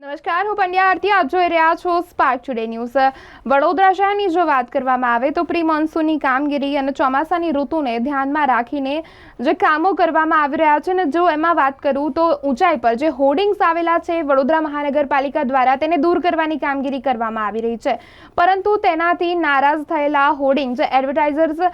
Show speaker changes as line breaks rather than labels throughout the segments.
નમસ્કાર, હું પંડ્યા આરતી, આપ જોઈ રહ્યા છો સ્પાર્ક ટુડે ન્યૂઝ વડોદરા શહેરની જો વાત કરવામાં આવે તો પ્રી મોન્સૂનની કામગીરી અને ચોમાસાની ઋતુને ધ્યાનમાં રાખીને જે કામો કરવામાં આવી રહ્યા છે ને જો એમાં વાત કરું તો ઊંચાઈ પર જે હોર્ડિંગ્સ આવેલા છે, વડોદરા મહાનગરપાલિકા દ્વારા તેને દૂર કરવાની કામગીરી કરવામાં આવી રહી છે. પરંતુ તેનાથી નારાજ થયેલા હોર્ડિંગ જે એડવર્ટાઇઝર્સ,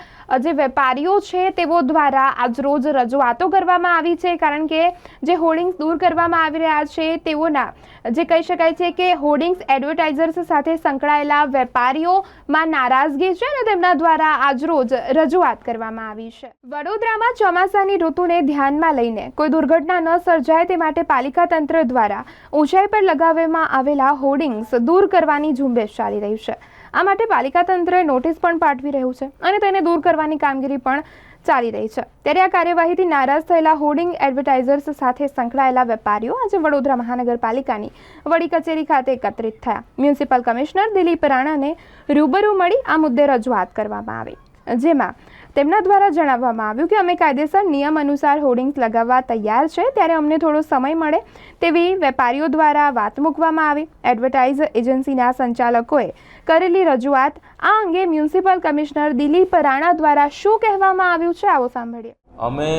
જે વેપારીઓ છે તેઓ દ્વારા આજરોજ રજૂઆતો કરવામાં આવી છે. કારણ કે જે હોર્ડિંગ્સ દૂર કરવામાં આવી રહ્યા છે, તેઓના જે કહી શકાય છે કે હોર્ડિંગ્સ એડવર્ટાઇઝર્સ સાથે સંકળાયેલા વેપારીઓમાં નારાજગી છે અને તેમના દ્વારા આજરોજ રજૂઆત કરવામાં આવી છે. વડોદરામાં ચોમાસાની ઋતુને ધ્યાનમાં લઈને કોઈ દુર્ઘટના ન સર્જાય તે માટે પાલિકા તંત્ર દ્વારા ઊંચાઈ પર લગાવવામાં આવેલા હોર્ડિંગ્સ દૂર કરવાની ઝુંબેશ ચાલી રહી છે. આ માટે પાલિકા તંત્ર નોટિસ પણ પાઠવી રહ્યું છે અને તેને દૂર કરવાની કામગીરી પણ ચાલી રહી છે. ત્યારે આ કાર્યવાહીથી નારાજ થયેલા હોર્ડિંગ એડવર્ટાઇઝર્સ સાથે સંકળાયેલા વેપારીઓ આજે વડોદરા મહાનગરપાલિકાની વડી કચેરી ખાતે એકત્રિત થયા. મ્યુનિસિપલ કમિશનર દિલીપ રાણાને રૂબરૂ મળી આ મુદ્દે રજૂઆત કરવામાં આવી. જેમાં તેમના દ્વારા જણાવવામાં આવ્યું કે અમે કાયદેસર નિયમ અનુસાર હોર્ડિંગ્સ લગાવવા તૈયાર છે, ત્યારે અમને થોડો સમય મળે તેવી વેપારીઓ દ્વારા વાત મૂકવામાં આવી. એડવર્ટાઇઝ એજન્સીના સંચાલકોએ કરેલી રજૂઆત આ અંગે મ્યુનિસિપલ કમિશનર દિલીપ રાણા દ્વારા શું કહેવામાં આવ્યું છે, આવો સાંભળીએ.
અમે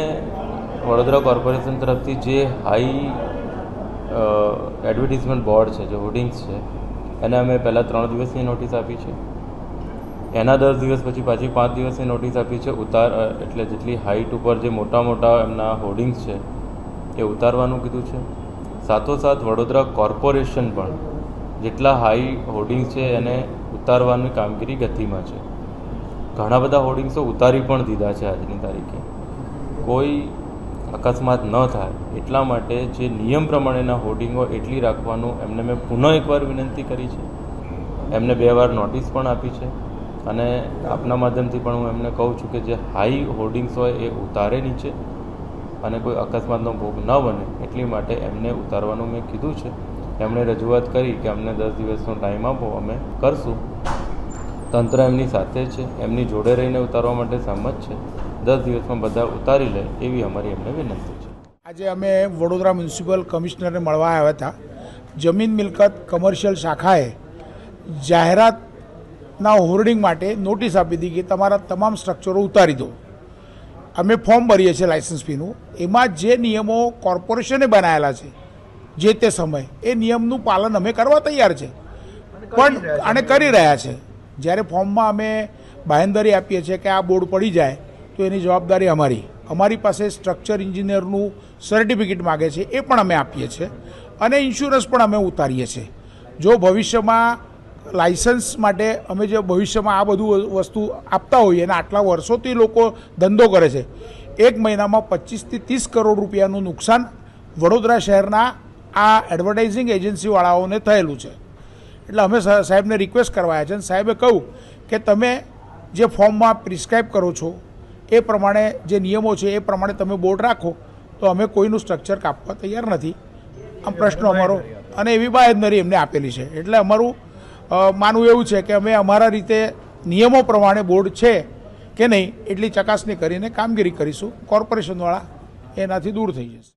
વડોદરા કોર્પોરેશન તરફથી જે હાઈ એડવર્ટિઝમેન્ટ બોર્ડ છે, જે હોર્ડિંગ્સ છે, એને અમે પહેલાં ત્રણ દિવસની નોટિસ આપી છે. એના દસ દિવસ પછી પાછી પાંચ દિવસની નોટિસ આપી છે, ઉતાર એટલે જેટલી હાઇટ ઉપર જે મોટા મોટા એમના હોર્ડિંગ્સ છે, એ ઉતારવાનું કીધું છે. સાથોસાથ વડોદરા કોર્પોરેશન પણ જેટલા હાઈ હોર્ડિંગ્સ છે, એને ઉતારવાની કામગીરી ગતિમાં છે. ઘણા બધા હોર્ડિંગ્સો ઉતારી પણ દીધા છે આજની તારીખે. કોઈ અકસ્માત ન થાય, એટલા માટે જે નિયમ પ્રમાણેના હોર્ડિંગો એટલી રાખવાનું એમને મેં પુનઃ એકવાર વિનંતી કરી છે. એમને બે વાર નોટિસ પણ આપી છે. અને આપના માધ્યમથી પણ હું એમને કહું છું કે જે હાઈ હોર્ડિંગ્સ હોય એ ઉતારે નીચે અને કોઈ અકસ્માતનો ભોગ ન બને એટલી માટે એમને ઉતારવાનું મેં કીધું છે. એમણે રજૂઆત કરી કે અમને દસ દિવસનો ટાઈમ આપો, અમે કરશું. તંત્ર એમની સાથે છે, એમની જોડે રહીને ઉતારવા માટે સહમત છે. દસ દિવસમાં બધા ઉતારી લે એવી અમારી એમને વિનંતી છે.
આજે અમે વડોદરા મ્યુનિસિપલ કમિશનરને મળવા આવ્યા હતા. જમીન મિલકત કમર્શિયલ શાખાએ જાહેરાતના હોર્ડિંગ માટે નોટિસ આપી હતી કે તમારા તમામ સ્ટ્રક્ચરો ઉતારી દો. અમે ફોર્મ ભરીએ છીએ લાઇસન્સ ફીનું એમાં જે નિયમો કોર્પોરેશને બનાવેલા છે જે તે સમય એ નિયમનું પાલન અમે કરવા તૈયાર છે. પણ અને કરી રહ્યા છે. જ્યારે ફોર્મમાં અમે બાહેંધરી આપીએ છીએ કે આ બોર્ડ પડી જાય તો એની જવાબદારી અમારી. અમારી પાસે સ્ટ્રક્ચર એન્જિનિયરનું સર્ટિફિકેટ માગે છે એ પણ અમે આપીએ છીએ. અને ઇન્સ્યોરન્સ પણ અમે ઉતારીએ છીએ. જો ભવિષ્યમાં લાયસન્સ માટે અમે જે ભવિષ્યમાં આ બધું વસ્તુ આપતા હોઈએ અને આટલા વર્ષોથી લોકો ધંધો કરે છે, એક મહિનામાં પચીસથી ત્રીસ કરોડ રૂપિયાનું નુકસાન વડોદરા શહેરના આ એડવર્ટાઇઝિંગ એજન્સીવાળાઓને થયેલું છે. એટલે અમે સાહેબને રિક્વેસ્ટ કરવાયા છે અને સાહેબે કહ્યું કે તમે જે ફોર્મમાં પ્રિસ્ક્રાઇબ કરો છો, એ પ્રમાણે જે નિયમો છે, એ પ્રમાણે તમે બોર્ડ રાખો, તો અમે કોઈનું સ્ટ્રક્ચર કાપવા તૈયાર નથી. આમ પ્રશ્ન અમારો. અને એવી બાહેધરી એમને આપેલી છે. એટલે અમારું માનવું એવું છે કે અમે અમારા રીતે નિયમો પ્રમાણે બોર્ડ છે કે નહીં, એટલી ચકાસણી કરીને કામગીરી કરીશું. કોર્પોરેશનવાળા એનાથી દૂર થઈ જશે.